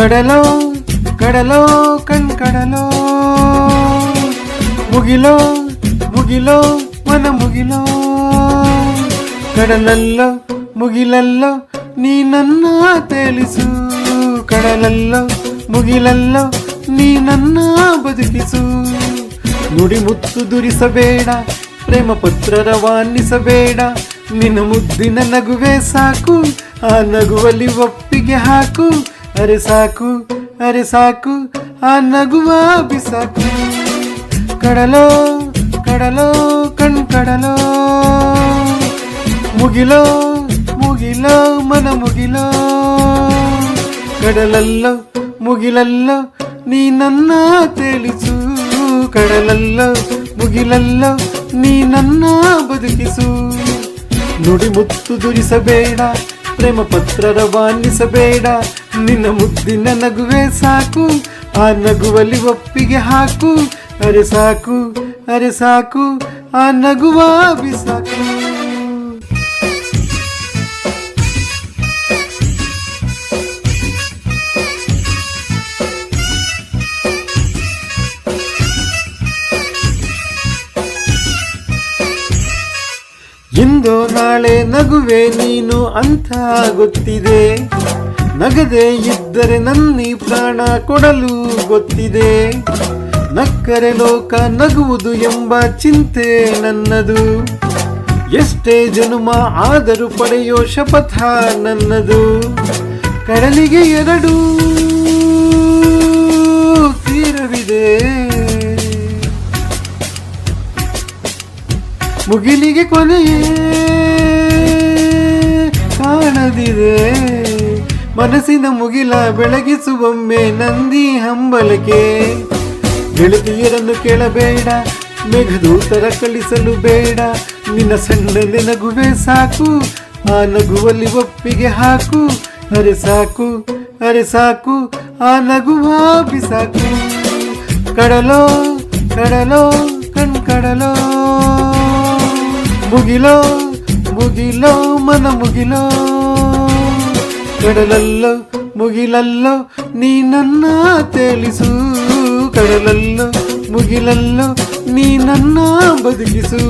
ಕಡಲೋ ಕಡಲೋ ಕಣ್ ಕಡಲೋ ಮುಗಿಲೋ ಮುಗಿಲೋ, ಮನ ಮುಗಿಲೋ. ಕಡಲಲ್ಲೋ, ಮುಗಿಲಲ್ಲೋ, ನೀ ನನ್ನ ತೇಲಿಸು. ಕಡಲಲ್ಲೋ, ಮುಗಿಲಲ್ಲೋ, ನೀ ನನ್ನ ಬದುಕಿಸು. ನುಡಿ ಮುತ್ತು ದುರಿಸಬೇಡ, ಪ್ರೇಮ ಪತ್ರ ರವಾನಿಸಬೇಡ ನಿನ್ನ ಮುದ್ದಿನ ನಗುವೆ ಸಾಕು, ಆ ನಗುವಲ್ಲಿ ಒಪ್ಪಿಗೆ ಹಾಕು. ಅರೆ ಸಾಕು ಅರೆ ಸಾಕು, ಆ ನಗುವ ಬಿಸಾಕು. ಕಡಲೋ ಕಡಲೋ ಕಣ್ ಕಡಲೋ ಮುಗಿಲೋ ಮುಗಿಲೋ, ಮನ ಮುಗಿಲೋ. ಕಡಲಲ್ಲೋ, ಮುಗಿಲಲ್ಲೋ, ನೀ ನನ್ನ ತೇಲಿಸು. ಕಡಲಲ್ಲೋ, ಮುಗಿಲಲ್ಲೋ, ನೀ ನನ್ನ ಬದುಕಿಸು. ನುಡಿ ದುರಿಸಬೇಡ ಪ್ರೇಮ ಪತ್ರ ರವಾನಿಸಬೇಡ ನಿನ್ನ ಮುದ್ದಿನ ನಗುವೆ ಸಾಕು. ಆ ನಗುವಲ್ಲಿ ಒಪ್ಪಿಗೆ ಹಾಕು. ಅರೆ ಸಾಕು ಅರೆ ಸಾಕು, ಆ ನಗುವ ಬಿಸಾಕು. ಇಂದು ನಾಳೆ ನಗುವೆ ನೀನು ಅಂತ ಗೊತ್ತಿದೆ. ನಗದೆ ಇದ್ದರೆ ನನ್ನಿ ಪ್ರಾಣ ಕೊಡಲು ಗೊತ್ತಿದೆ. ನಕ್ಕರೆ ಲೋಕ ನಗುವುದು ಎಂಬ ಚಿಂತೆ ನನ್ನದು. ಎಷ್ಟೇ ಜನುಮ ಆದರೂ ಪಡೆಯೋ ಶಪಥ ನನ್ನದು. ಕಡಲಿಗೆ ಎರಡು ಮುಗಿಲಿಗೆ ಕೊನೆಯೇ ಕಾಣದಿದೆ. ಮನಸ್ಸಿನ ಮುಗಿಲ ಬೆಳಗಿಸುವೊಮ್ಮೆ ನಂದಿ ಹಂಬಲಕ್ಕೆ. ಗೆಳತಿಯರನ್ನು ಕೇಳಬೇಡ, ಮೇಘದೂತರ ಕಳಿಸಲು ಬೇಡ. ನಿನ್ನ ಸಣ್ಣ ನಗುವೆ ಸಾಕು, ಆ ನಗುವಲ್ಲಿ ಒಪ್ಪಿಗೆ ಹಾಕು. ಅರೆ ಸಾಕು ಅರೆ ಸಾಕು, ಆ ನಗುವ ಬಿಸಾಕು. ಕಡಲೋ ಕಡಲೋ ಕಣ್ ಕಡಲೋ ಮುಗಿಲೋ ಮುಗಿಲೋ ಮನ ಮುಗಿಲೋ ಕಡಲಲ್ಲೋ ಮುಗಿಲಲ್ಲೋ ನೀ ನನ್ನ ತೇಲಿಸು ಕಡಲಲ್ಲೋ ಮುಗಿಲಲ್ಲೋ ನೀ ನನ್ನ ಬದುಕಿಸು